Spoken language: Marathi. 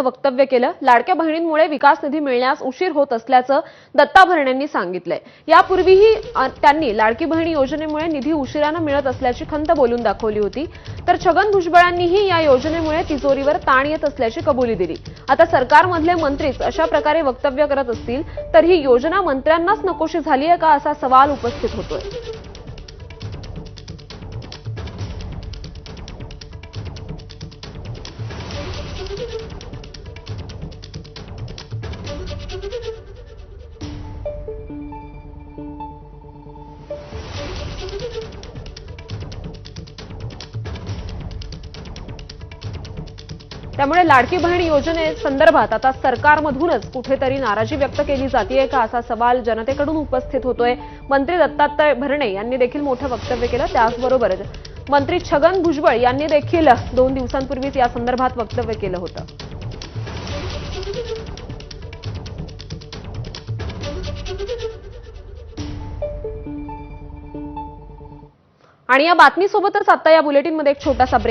असं वक्तव्य केलं. लाडक्या बहिणींमुळे विकास निधी मिळण्यास उशीर होत असल्याचं दत्ता भरणेंनी सांगितलंय. यापूर्वीही त्यांनी लाडकी बहिणी योजनेमुळे निधी उशिरानं मिळत असल्याची खंत बोलून दाखवली होती. तर छगन भुजबळांनीही या योजनेमुळे तिजोरीवर ताण येत असल्याची कबुली दिली. आता सरकारमधले मंत्रीच अशा प्रकारे वक्तव्य करत असतील तर ही योजना मंत्र्यांनाच नकोशी झाली आहे का असा सवाल उपस्थित होतोय. त्यामुळे लाडकी बहीण योजनेसंदर्भात आता सरकारमधूनच कुठेतरी नाराजी व्यक्त केली जातीये का असा सवाल जनतेकडून उपस्थित होतोय. मंत्री दत्तात्रय भरणे यांनी देखील मोठं वक्तव्य केलं त्याचबरोबर मंत्री छगन भुजबळ यांनी देखील दोन दिवसांपूर्वीच या संदर्भात वक्तव्य केलं होतं. आणि या बातमीसोबतच आता या बुलेटिनमध्ये एक छोटासा ब्रेक